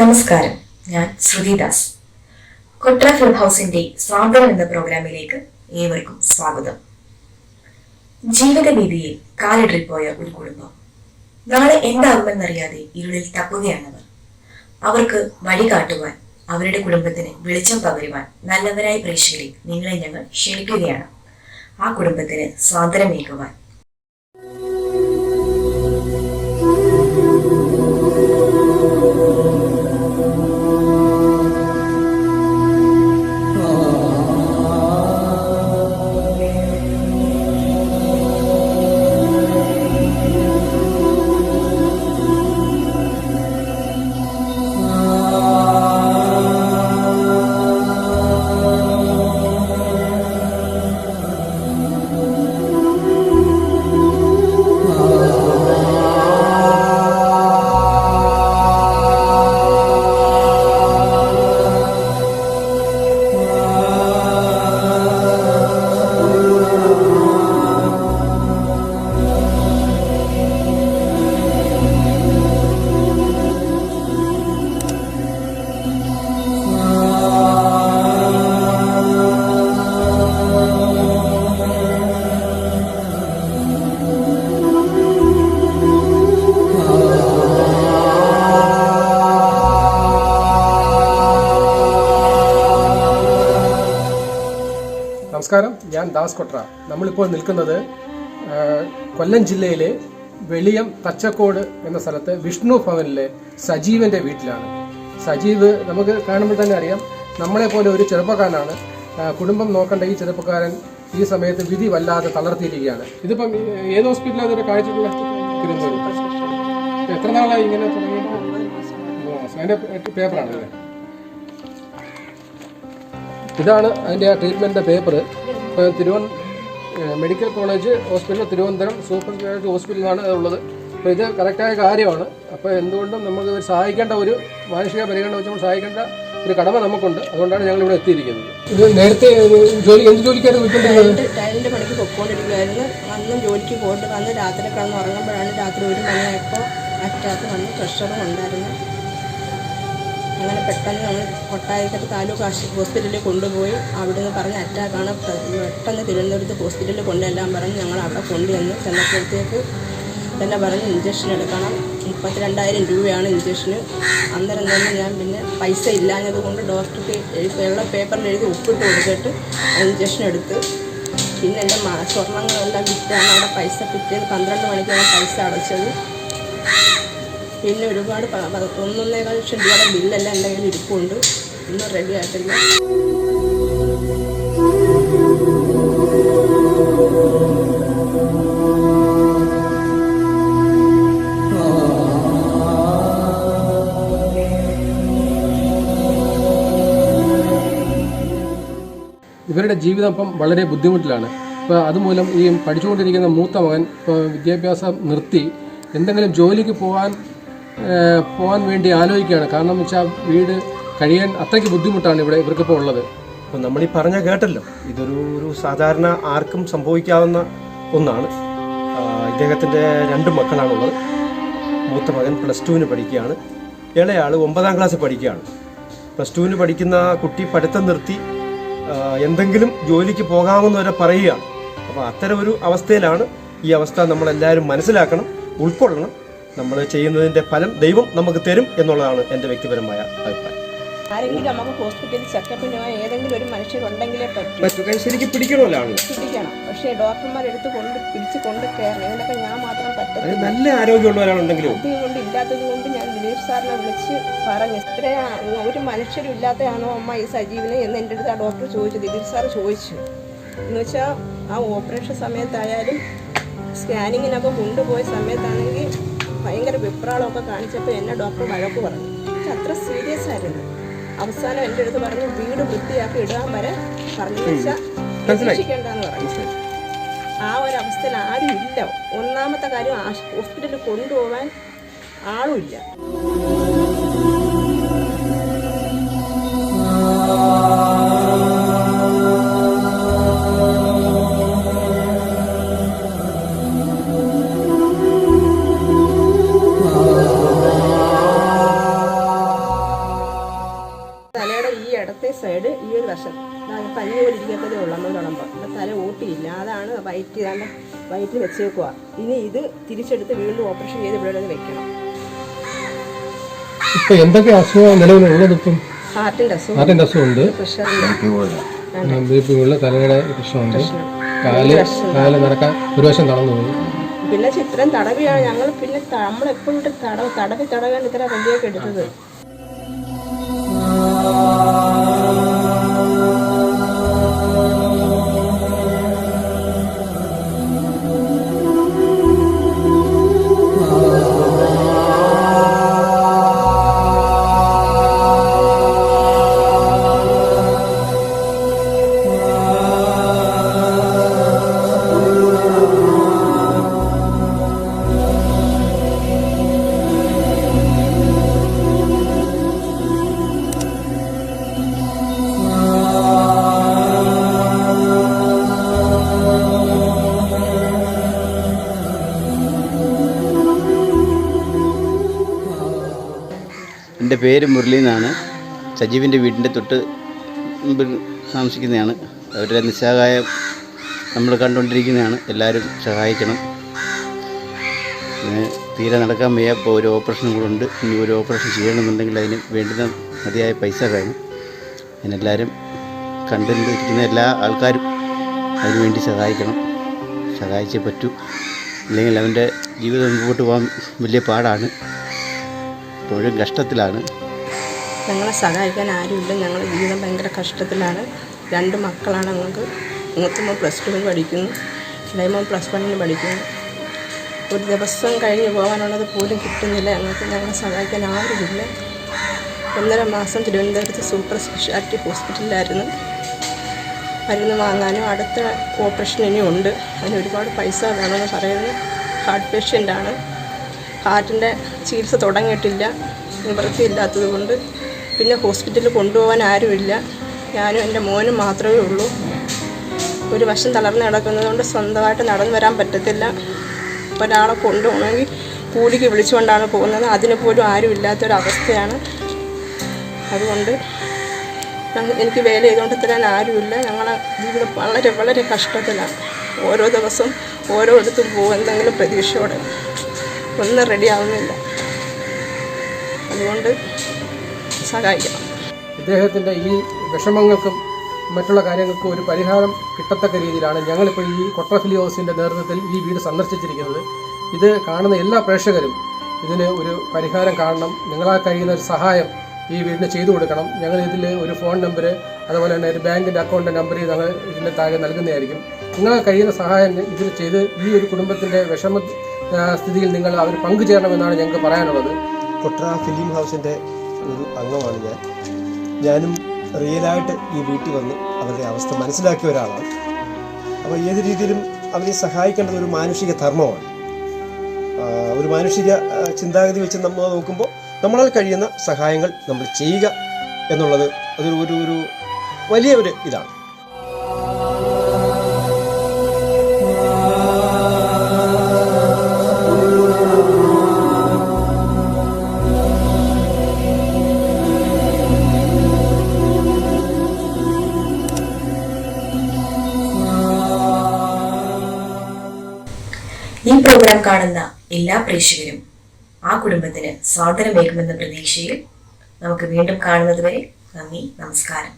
നമസ്കാരം. ഞാൻ ശ്രുതിദാസ് കൊട്ര ഫിലിം ഹൗസിന്റെ സ്വാഗതം എന്ന പ്രോഗ്രാമിലേക്ക് ഏവർക്കും സ്വാഗതം. ജീവിത രീതിയിൽ കാലിടറിപ്പോയ ഒരു കുടുംബം. നാളെ എന്താകുമെന്നറിയാതെ ഇരുളിൽ തപ്പുകയാണവർ. അവർക്ക് വഴി കാട്ടുവാൻ അവരുടെ കുടുംബത്തിന് വെളിച്ചം പകരുവാൻ നല്ലവരായ പ്രേക്ഷകരെ നിങ്ങളെ ഞങ്ങൾ ക്ഷണിക്കുകയാണ്. ആ കുടുംബത്തിന് സ്വാതന്ത്ര്യമേകുവാൻ നമസ്കാരം. ഞാൻ ദാസ് കൊട്ര. നമ്മളിപ്പോൾ നിൽക്കുന്നത് കൊല്ലം ജില്ലയിലെ വെളിയം തച്ചക്കോട് എന്ന സ്ഥലത്ത് വിഷ്ണു ഭവനിലെ സജീവന്റെ വീട്ടിലാണ്. സജീവ് നമുക്ക് കാണുമ്പോൾ തന്നെ അറിയാം നമ്മളെ പോലെ ഒരു ചെറുപ്പക്കാരനാണ്. കുടുംബം നോക്കേണ്ട ഈ ചെറുപ്പക്കാരൻ ഈ സമയത്ത് വിധി വല്ലാതെ തളർത്തിയിരിക്കുകയാണ്. ഇതിപ്പം ഏത് ഹോസ്പിറ്റലാണ് ഇതൊരു കാഴ്ചയുള്ള എത്ര നാളായി ഇങ്ങനെ അതിന്റെ പേപ്പറാണ് അല്ലേ ഇതാണ് അതിന്റെ ആ ട്രീറ്റ്മെന്റിന്റെ പേപ്പർ തിരുവന medical college hospital Thiruvananthapuram super speciality ഹോസ്പിറ്റലാണ് ഉള്ളത്. അപ്പോൾ ഇത് കറക്റ്റായ കാര്യമാണ്. അപ്പോൾ എന്തുകൊണ്ടും നമുക്ക് സഹായിക്കേണ്ട ഒരു മാനുഷിക പരിഗണന വെച്ച് നമ്മൾ സഹായിക്കേണ്ട ഒരു കടമ നമുക്കുണ്ട്. അതുകൊണ്ടാണ് ഞങ്ങൾ ഇവിടെ എത്തിയിരിക്കുന്നത്. ഇത് നേരത്തെ ജോലി എന്ത് ജോലിക്കായിരുന്നു വിട്ടുകൊണ്ടിരുന്നത് ടൈലിന്റെ പണിക്ക് പൊക്കോണ്ടിരിക്കുമായിരുന്നു അന്നും ജോലിക്ക് പോയിട്ട് വന്ന് രാത്രി കിടന്ന് ഉറങ്ങുമ്പോഴാണ് രാത്രി ഒരു മണിയായപ്പോൾ അറ്റാക്ക് വന്ന് പ്രഷറും ഉണ്ടായിരുന്നു അങ്ങനെ പെട്ടെന്ന് നമ്മൾ കൊട്ടായിക്കത്ത് താലൂക്ക് ആശു ഹോസ്പിറ്റലിൽ കൊണ്ടുപോയി. അവിടെ നിന്ന് പറഞ്ഞ് അറ്റാക്കാണ്. പെട്ടെന്ന് തിരുവനന്തപുരത്ത് ഹോസ്പിറ്റലിൽ കൊണ്ടുവരാൻ പറഞ്ഞ് ഞങ്ങൾ അവിടെ കൊണ്ടുവന്ന് ചെന്നപ്പോഴത്തേക്ക് തന്നെ പറഞ്ഞ് ഇഞ്ചക്ഷൻ എടുക്കണം. മുപ്പത്തിരണ്ടായിരം രൂപയാണ് ഇഞ്ചക്ഷന് അന്നേരം തന്നെ ഞാൻ പിന്നെ പൈസ ഇല്ലാഞ്ഞത് കൊണ്ട് ഡോക്ടർക്ക് വെള്ള പേപ്പറിൽ എഴുതി ഒപ്പിട്ട് കൊടുത്തിട്ട് ഇഞ്ചക്ഷൻ എടുത്ത്. പിന്നെ എന്റെ സ്വർണങ്ങളെല്ലാം വിറ്റാണ്. അവിടെ പൈസ കിട്ടിയത് പന്ത്രണ്ട് മണിക്കാണ് പൈസ അടച്ചത്. പിന്നെ ഒരുപാട് ഒന്നൊന്നേകാൽ ലക്ഷം രൂപയുടെ ബില്ലെല്ലാം എന്റെ കയ്യിൽ ഇരിപ്പുണ്ട്. ഒന്നും റെഡി ആയിട്ടില്ല. ഇവരുടെ ജീവിതം ഇപ്പം വളരെ ബുദ്ധിമുട്ടിലാണ്. ഇപ്പോൾ അതുമൂലം ഈ പഠിച്ചുകൊണ്ടിരിക്കുന്ന മൂത്ത മകൻ ഇപ്പോൾ വിദ്യാഭ്യാസം നിർത്തി. എന്തെങ്കിലും ജോലിക്ക് പോകാൻ പോകാൻ വേണ്ടി ആലോചിക്കുകയാണ്. കാരണം വെച്ചാൽ വീട് കഴിയാൻ അത്രയ്ക്ക് ബുദ്ധിമുട്ടാണ് ഇവിടെ ഇവർക്കിപ്പോൾ ഉള്ളത്. അപ്പം നമ്മൾ ഈ പറഞ്ഞ കേട്ടല്ലോ. ഇതൊരു ഒരു സാധാരണ ആർക്കും സംഭവിക്കാവുന്ന ഒന്നാണ്. ഇദ്ദേഹത്തിന്റെ രണ്ട് മക്കളാണുള്ളത്. മൂത്ത മകൻ പ്ലസ് ടുവിന് പഠിക്കുകയാണ്. ഇളയാൾ ഒമ്പതാം ക്ലാസ്സിൽ പഠിക്കുകയാണ്. പ്ലസ് ടുവിന് പഠിക്കുന്ന കുട്ടി പഠിത്തം നിർത്തി എന്തെങ്കിലും ജോലിക്ക് പോകാമെന്ന് വരെ പറയുകയാണ്. അപ്പോൾ അത്തരം ഒരു അവസ്ഥയിലാണ് ഈ അവസ്ഥ നമ്മളെല്ലാവരും മനസ്സിലാക്കണം ഉൾക്കൊള്ളണം. നമ്മൾ ചെയ്യുന്നതിന്റെ ഫലം ദൈവം നമുക്ക് തരും എന്നുള്ളതാണ് എന്റെ വ്യക്തിപരമായ അഭിപ്രായം. ആരെങ്കിലും നമുക്ക് ഹോസ്പിറ്റലിൽ ചെക്കപ്പിന് ഏതെങ്കിലും ഒരു മനുഷ്യരുണ്ടെങ്കിലേ പറ്റൂ. മറ്റു ശരിക്കും പിടിക്കണമല്ലോ ആളുകൾ പിടിക്കണം. പക്ഷേ ഡോക്ടർമാർ എടുത്ത് കൊണ്ട് പിടിച്ച് കൊണ്ട് കയറണം ഇതിനൊക്കെ ഞാൻ മാത്രം നല്ല ആരോഗ്യമുള്ള ഒരാളുണ്ടെങ്കിലും? അത് കൊണ്ട് ഇല്ലാത്തത് കൊണ്ട് ഞാൻ ദിലീപ് സാറിനെ വിളിച്ച് പറഞ്ഞു ഇത്രയാ ഒരു മനുഷ്യരും അമ്മ ഈ സജീവനെ? എന്ന് എന്റെ അടുത്ത് ആ ഡോക്ടർ ചോദിച്ചു. ദിലീപ് സാർ ചോദിച്ചു. എന്ന് വെച്ചാൽ ആ ഓപ്പറേഷൻ സമയത്തായാലും സ്കാനിങ്ങിനൊക്കെ കൊണ്ടുപോയ സമയത്താണെങ്കിൽ ഭയങ്കര വിപ്രാളമൊക്കെ കാണിച്ചപ്പോൾ എന്നെ ഡോക്ടർ വഴക്ക് പറഞ്ഞു. പക്ഷെ അത്ര സീരിയസ് ആയിരുന്നു. അവസാനം എന്റെ അടുത്ത് പറഞ്ഞു വീട് വൃത്തിയാക്കി ഇടാൻ വരെ പറഞ്ഞു വെച്ചാൽ പ്രതീക്ഷിക്കേണ്ടെന്ന് പറഞ്ഞു. ആ ഒരു അവസ്ഥയിൽ ആരും ഇല്ല. ഒന്നാമത്തെ കാര്യം ഹോസ്പിറ്റലിൽ കൊണ്ടുപോകാൻ ആളുമില്ല ഇടത്തെ വയറ്റിൽ വെച്ചേക്കുക ഇനി ഇത് തിരിച്ചെടുത്ത് വീണ്ടും ഓപ്പറേഷൻ ചെയ്ത് ഇവിടെ വെക്കണം. ഇപ്പൊ എന്തൊക്കെ അസുഖം നിലവിലുള്ളത് ഇപ്പം? ഹാർട്ടിന്റെ അസുഖം. ഹാർട്ടിന്റെ അസുഖമുണ്ട് ഉണ്ട്. ബി പി ഉള്ള തലയുടെ പ്രശ്നമുണ്ട്. കാൽ കാൽ നടക്കാൻ ഒരു വശം തളർന്നു പോയി. പിന്നെ ചിത്രം തടവിയാണ് ഞങ്ങൾ പിന്നെ നമ്മളെപ്പോഴും തടവ് തടവി തടവാണ് ഇത്ര വലിയൊക്കെ എടുത്തത്. എന്റെ പേര് മുരളി എന്നാണ്. സജീവിന്റെ വീടിന്റെ തൊട്ട് മുമ്പിൽ താമസിക്കുന്നതാണ്. അവരുടെ നിസ്സഹായം നമ്മൾ കണ്ടുകൊണ്ടിരിക്കുന്നതാണ്. എല്ലാവരും സഹായിക്കണം. തീരെ നടക്കാൻ വയ്യ. ഇപ്പോൾ ഒരു ഓപ്പറേഷൻ ഉണ്ട്. ഇനി ഒരു ഓപ്പറേഷൻ ചെയ്യണമെന്നുണ്ടെങ്കിൽ അതിന് വേണ്ടുന്ന മതിയായ പൈസ വേണം. അതിനെല്ലാവരും കണ്ടുകൊണ്ടിരിക്കുന്ന എല്ലാ ആൾക്കാരും അതിനുവേണ്ടി സഹായിക്കണം. സഹായിച്ചേ പറ്റൂ. അല്ലെങ്കിൽ അവന്റെ ജീവിതം മുമ്പോട്ട് പോകാൻ വലിയ പാടാണ്. ഇപ്പോഴും കഷ്ടത്തിലാണ്. ഞങ്ങളെ സഹായിക്കാൻ ആരുമില്ല. ഞങ്ങളുടെ ജീവിതം ഭയങ്കര കഷ്ടത്തിലാണ്. രണ്ട് മക്കളാണ് ഞങ്ങൾക്ക്. മൂത്തമ്മ പ്ലസ് ടുവിന് പഠിക്കുന്നു. ഇളയമോൻ പ്ലസ് വണ്ണിന് പഠിക്കുന്നു. ഒരു ദിവസം കഴിഞ്ഞ് പോകാനുള്ളത് പോലും കിട്ടുന്നില്ല. ഞങ്ങൾക്ക് ഞങ്ങളെ സഹായിക്കാൻ ആരുമില്ല. ഒന്നര മാസം തിരുവനന്തപുരത്ത് സൂപ്പർ സ്പെഷ്യാലിറ്റി ഹോസ്പിറ്റലിലായിരുന്നു. മരുന്ന് വാങ്ങാനും അടുത്ത ഓപ്പറേഷൻ ഇനിയുണ്ട്. അതിന് ഒരുപാട് പൈസ വേണമെന്ന് പറയുന്നു. ഹാർട്ട് പേഷ്യന്റാണ്. ഹാർട്ടിന്റെ ചികിത്സ തുടങ്ങിയിട്ടില്ല. നിവൃത്തിയില്ലാത്തത് കൊണ്ട്. പിന്നെ ഹോസ്പിറ്റലിൽ കൊണ്ടുപോകാൻ ആരുമില്ല. ഞാനും എന്റെ മോനും മാത്രമേ ഉള്ളൂ. ഒരു വശം തളർന്ന് കിടക്കുന്നത് കൊണ്ട് സ്വന്തമായിട്ട് നടന്നു വരാൻ പറ്റത്തില്ല. ഒരാളെ കൊണ്ടുപോകണമെങ്കിൽ കൂലിക്ക് വിളിച്ചുകൊണ്ടാണ് പോകുന്നത്. അതിന് പോലും ആരും ഇല്ലാത്തൊരവസ്ഥയാണ് അതുകൊണ്ട് എനിക്ക് വേല ചെയ്തുകൊണ്ട് തരാൻ ആരുമില്ല. ഞങ്ങളെ ജീവിതം വളരെ വളരെ കഷ്ടത്തിലാണ്. ഓരോ ദിവസം ഓരോയിടത്തും പോകും എന്തെങ്കിലും പ്രതീക്ഷയോടെ. ഒന്നും റെഡിയാവുന്നില്ല അതുകൊണ്ട് സഹായിക്കണം ഇദ്ദേഹത്തിന്റെ ഈ വിഷമങ്ങൾക്കും മറ്റുള്ള കാര്യങ്ങൾക്കും ഒരു പരിഹാരം കിട്ടത്തക്ക രീതിയിലാണ് ഞങ്ങളിപ്പോൾ ഈ കൊട്ടഫിലി ഹൗസിന്റെ നേതൃത്വത്തിൽ ഈ വീട് സന്ദർശിച്ചിരിക്കുന്നത്. ഇത് കാണുന്ന എല്ലാ പ്രേക്ഷകരും ഇതിന് ഒരു പരിഹാരം കാണണം. നിങ്ങളാ കഴിയുന്ന ഒരു സഹായം ഈ വീടിന് ചെയ്തു കൊടുക്കണം. ഞങ്ങൾ ഇതിൽ ഒരു ഫോൺ നമ്പർ അതുപോലെ തന്നെ ഒരു ബാങ്കിന്റെ അക്കൗണ്ട് നമ്പർ ഞങ്ങൾ ഇതിന്റെ താഴെ നൽകുന്നതായിരിക്കും. നിങ്ങളാ കഴിയുന്ന സഹായം ഇതിൽ ചെയ്ത് ഈ ഒരു കുടുംബത്തിന്റെ വിഷമ സ്ഥിതിയിൽ നിങ്ങൾ അവർ പങ്കുചേരണമെന്നാണ് ഞങ്ങൾക്ക് പറയാനുള്ളത്. കൊട്ര ഫിലിം ഹൗസിന്റെ ഒരു അംഗമാണ് ഞാൻ. ഞാനും റിയലായിട്ട് ഈ വീട്ടിൽ വന്ന് അവരുടെ അവസ്ഥ മനസ്സിലാക്കിയ ഒരാളാണ്. അപ്പോൾ ഏത് രീതിയിലും അവരെ സഹായിക്കേണ്ടത് ഒരു മാനുഷിക ധർമ്മമാണ്. ഒരു മാനുഷിക ചിന്താഗതി വെച്ച് നമ്മൾ നോക്കുമ്പോൾ നമ്മളാൽ കഴിയുന്ന സഹായങ്ങൾ നമ്മൾ ചെയ്യുക എന്നുള്ളത് അതൊരു ഒരു ഒരു വലിയ ഒരു ഇതാണ്. എല്ലാ പ്രേക്ഷകരും ആ കുടുംബത്തിന് സ്വാതന്ത്ര്യമേകുമെന്ന പ്രതീക്ഷയിൽ നമുക്ക് വീണ്ടും കാണുന്നതുവരെ നന്ദി നമസ്കാരം.